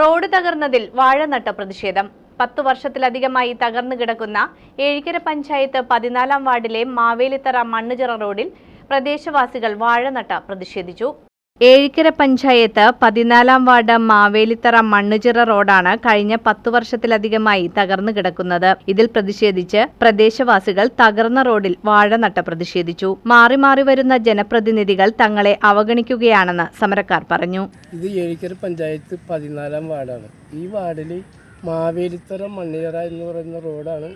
Road തകർന്നതിൽ വാഴനട്ട പ്രതിഷേധം. പത്തു വർഷത്തിലധികമായി തകർന്നു കിടക്കുന്ന ഏഴിക്കര പഞ്ചായത്ത് പതിനാലാം വാർഡിലെ മാവേലിത്തറ മണ്ണുചിറ റോഡിൽ പ്രദേശവാസികൾ വാഴനട്ട പ്രതിഷേധിച്ചു. ഏഴിക്കര പഞ്ചായത്ത് പതിനാലാം വാർഡ് മാവേലിത്തറ മണ്ണുചിറ റോഡാണ് കഴിഞ്ഞ പത്തു വർഷത്തിലധികമായി തകർന്നു കിടക്കുന്നത്. ഇതിൽ പ്രതിഷേധിച്ച് പ്രദേശവാസികൾ തകർന്ന റോഡിൽ വാഴ നട്ട പ്രതിഷേധിച്ചു. മാറി മാറി വരുന്ന ജനപ്രതിനിധികൾ തങ്ങളെ അവഗണിക്കുകയാണെന്ന് സമരക്കാർ പറഞ്ഞു. ഇത് ഏഴിക്കര പഞ്ചായത്ത് പതിനാലാം വാർഡാണ്. ഈ വാർഡിൽ മാവേലിത്തറ മണ്ണിയറ എന്ന് പറയുന്ന റോഡാണ്.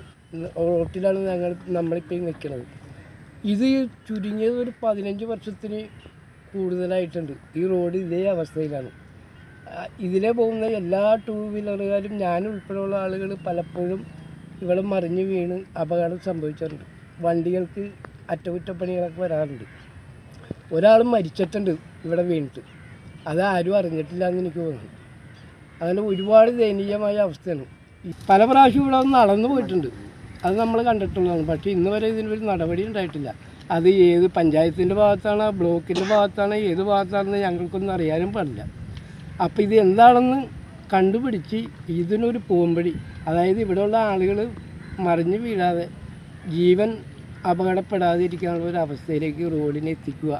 റോട്ടിലാണ് ഞങ്ങൾ നമ്മളിപ്പോൾ നിൽക്കുന്നത്. ഇത് ചുരുങ്ങിയത് ഒരു പതിനഞ്ച് വർഷത്തിന് കൂടുതലായിട്ടുണ്ട്. ഈ റോഡ് ഇതേ അവസ്ഥയിലാണ്. ഇതിലെ പോകുന്ന എല്ലാ ടൂ വീലറുകാരും ഞാൻ ഉൾപ്പെടെയുള്ള ആളുകൾ പലപ്പോഴും ഇവിടെ മറിഞ്ഞു വീണ് അപകടം സംഭവിച്ചിട്ടുണ്ട്. വണ്ടികൾക്ക് അറ്റകുറ്റപ്പണികളൊക്കെ വരാറുണ്ട്. ഒരാൾ മരിച്ചിട്ടുണ്ട് ഇവിടെ വീണിട്ട്. അത് ആരും അറിഞ്ഞിട്ടില്ല എന്ന് എനിക്ക് തോന്നുന്നു. അങ്ങനെ ഒരുപാട് ദയനീയമായ അവസ്ഥയാണ്. പല പ്രാവശ്യം ഇവിടെ നടന്നു പോയിട്ടുണ്ട്. അത് നമ്മൾ കണ്ടിട്ടുള്ളതാണ്. പക്ഷേ ഇന്ന് വരെ ഇതിനൊരു നടപടി ഉണ്ടായിട്ടില്ല. അത് ഏത് പഞ്ചായത്തിന്റെ ഭാഗത്താണ് ബ്ലോക്കിന്റെ ഭാഗത്താണ് ഏത് ഭാഗത്താണെന്ന് ഞങ്ങൾക്കൊന്നും അറിയാനും പാടില്ല. അപ്പോൾ ഇത് എന്താണെന്ന് കണ്ടുപിടിച്ച് ഇതിനൊരു പോംവഴി അതായത് ഇവിടെയുള്ള ആളുകൾ മറിഞ്ഞു വീഴാതെ ജീവൻ അപകടപ്പെടാതിരിക്കാനുള്ള ഒരു അവസ്ഥയിലേക്ക് റോഡിനെ എത്തിക്കുക.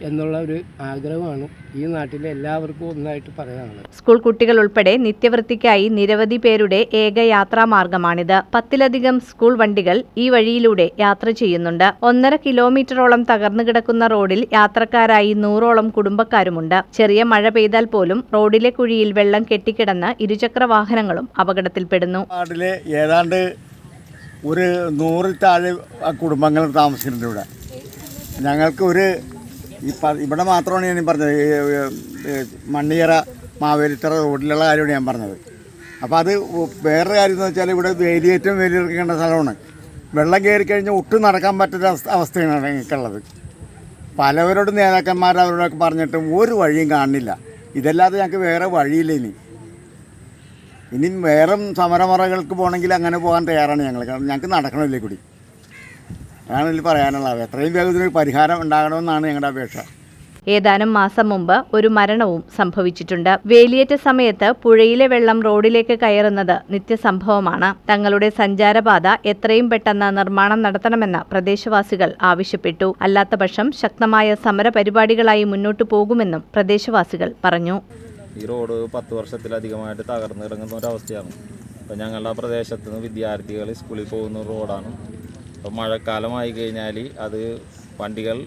എന്നുള്ള ഒരു ആഗ്രഹമാണ് ഈ നാട്ടിലെ എല്ലാവർക്കും ഒന്നായിട്ട് പറയാനുള്ളത്. സ്കൂൾ കുട്ടികൾ ഉൾപ്പെടെ നിത്യവൃത്തിക്കായി നിരവധി പേരുടെ ഏക യാത്രാമാർഗമാണിത്. പത്തിലധികം സ്കൂൾ വണ്ടികൾ ഈ വഴിയിലൂടെ യാത്ര ചെയ്യുന്നുണ്ട്. ഒന്നര കിലോമീറ്ററോളം തകർന്നു കിടക്കുന്ന റോഡിൽ യാത്രക്കാരായി നൂറോളം കുടുംബക്കാരുമുണ്ട്. ചെറിയ മഴ പെയ്താൽ പോലും റോഡിലെ കുഴിയിൽ വെള്ളം കെട്ടിക്കിടന്ന് ഇരുചക്ര വാഹനങ്ങളും അപകടത്തിൽപ്പെടുന്നു. നാട്ടിലെ ഏതാണ്ട് ഒരു നൂറിൽ താഴെ കുടുംബങ്ങൾ താമസിക്കുന്നുണ്ട് ഇവിടെ. ഞങ്ങൾക്ക് ഒരു ഈ ഇവിടെ മാത്രമാണ് ഞാൻ പറഞ്ഞത്. മണ്ണിയറ മാവേലിത്തറ റോഡിലുള്ള കാര്യമാണ് ഞാൻ പറഞ്ഞത്. അപ്പോൾ അത് വേറൊരു കാര്യം എന്ന് വെച്ചാൽ ഇവിടെ വേലിയേറ്റം വേലിയിറക്കേണ്ട സ്ഥലമാണ്. വെള്ളം കയറി കഴിഞ്ഞാൽ ഒട്ടും നടക്കാൻ അവസ്ഥ അവസ്ഥയാണ് ഞങ്ങൾക്കുള്ളത് പലവരോട് നേതാക്കന്മാർ അവരോടൊക്കെ പറഞ്ഞിട്ടും ഒരു വഴിയും കാണുന്നില്ല. ഇതല്ലാതെ ഞങ്ങൾക്ക് വേറെ വഴിയില്ല ഇനി. ഇനി വേറെ സമരമുറകൾക്ക് പോകണമെങ്കിൽ അങ്ങനെ പോകാൻ തയ്യാറാണ് ഞങ്ങൾ കാരണം ഞങ്ങൾക്ക് നടക്കണമില്ലേ കൂടി അതാണ് ഇതിൽ പറയാനുള്ളത്. എത്രയും വേഗം ഇതിനൊരു പരിഹാരം ഉണ്ടാകണമെന്നാണ് ഞങ്ങളുടെ അപേക്ഷ. ഏതാനും മാസം മുമ്പ് ഒരു മരണവും സംഭവിച്ചിട്ടുണ്ട്. വേലിയേറ്റ സമയത്ത് പുഴയിലെ വെള്ളം റോഡിലേക്ക് കയറുന്നത് നിത്യസംഭവമാണ്. തങ്ങളുടെ സഞ്ചാരപാത എത്രയും പെട്ടെന്ന് നിർമ്മാണം നടത്തണമെന്ന് പ്രദേശവാസികൾ ആവശ്യപ്പെട്ടു. അല്ലാത്തപക്ഷം ശക്തമായ സമരപരിപാടികളായി മുന്നോട്ടു പോകുമെന്നും പ്രദേശവാസികൾ പറഞ്ഞു. ഈ റോഡ് പത്ത് വർഷത്തിലധികമായിട്ട് തകർന്നു കിടങ്ങുന്ന ഒരവസ്ഥയാണ്. അപ്പോൾ ഞങ്ങളുടെ പ്രദേശത്ത് നിന്ന് വിദ്യാർത്ഥികൾ സ്കൂളിൽ പോകുന്ന റോഡാണ്. അപ്പോൾ മഴക്കാലമായി കഴിഞ്ഞാൽ അത് വണ്ടികൾ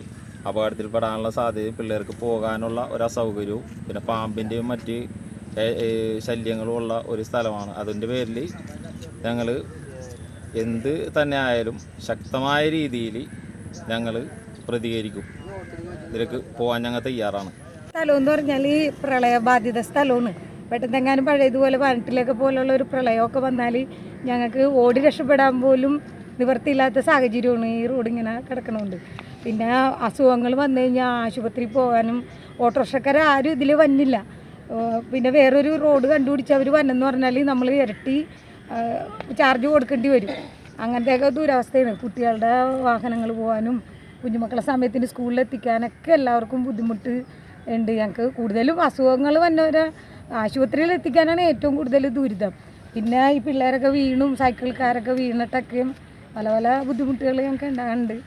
അപകടത്തിൽപ്പെടാനുള്ള സാധ്യത പിള്ളേർക്ക് പോകാനുള്ള ഒരു അസൗകര്യവും പിന്നെ പാമ്പിന്റെയും മറ്റ് ഏ- ഏ ശല്യങ്ങളും ഉള്ള ഒരു സ്ഥലമാണ്. അതിന്റെ പേരിൽ ഞങ്ങൾ എന്ത് തന്നെ ആയാലും ശക്തമായ രീതിയിൽ ഞങ്ങൾ പ്രതികരിക്കും. ഇതിലേക്ക് പോകാൻ ഞങ്ങൾ തയ്യാറാണ്. സ്ഥലം എന്ന് പറഞ്ഞാൽ ഈ പ്രളയബാധിത സ്ഥലമാണ്. പെട്ടെന്നെങ്ങാനും പഴയതുപോലെ വനട്ടിലൊക്കെ പോലുള്ള ഒരു പ്രളയമൊക്കെ വന്നാൽ ഞങ്ങൾക്ക് ഓടി രക്ഷപ്പെടാൻ പോലും നിവർത്തിയില്ലാത്ത സാഹചര്യമാണ് ഈ റോഡ് ഇങ്ങനെ കിടക്കണോണ്ട്. പിന്നെ അസുഖങ്ങൾ വന്നു കഴിഞ്ഞാൽ ആശുപത്രിയിൽ പോകാനും ഓട്ടോറിക്ഷക്കാർ ആരും ഇതിൽ വന്നില്ല. പിന്നെ വേറൊരു റോഡ് കണ്ടുപിടിച്ച് അവർ വന്നെന്ന് പറഞ്ഞാൽ നമ്മൾ ഇരട്ടി ചാർജ് കൊടുക്കേണ്ടി വരും. അങ്ങനത്തെയൊക്കെ ദുരവസ്ഥയാണ്. കുട്ടികളുടെ വാഹനങ്ങൾ പോകാനും കുഞ്ഞുമക്കളെ സമയത്തിന് സ്കൂളിൽ എത്തിക്കാനൊക്കെ എല്ലാവർക്കും ബുദ്ധിമുട്ട് ഉണ്ട്. ഞങ്ങൾക്ക് കൂടുതലും അസുഖങ്ങൾ വന്നവരെ ആശുപത്രിയിൽ എത്തിക്കാനാണ് ഏറ്റവും കൂടുതൽ ദുരിതം. പിന്നെ ഈ പിള്ളേരൊക്കെ വീണും സൈക്കിൾക്കാരൊക്കെ വീണിട്ടൊക്കെയും പല പല ബുദ്ധിമുട്ടുകൾ ഞങ്ങൾക്ക് ഉണ്ടാകുന്നുണ്ട്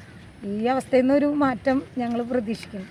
ഈ അവസ്ഥയിൽ നിന്നൊരു മാറ്റം ഞങ്ങൾ പ്രതീക്ഷിക്കുന്നു.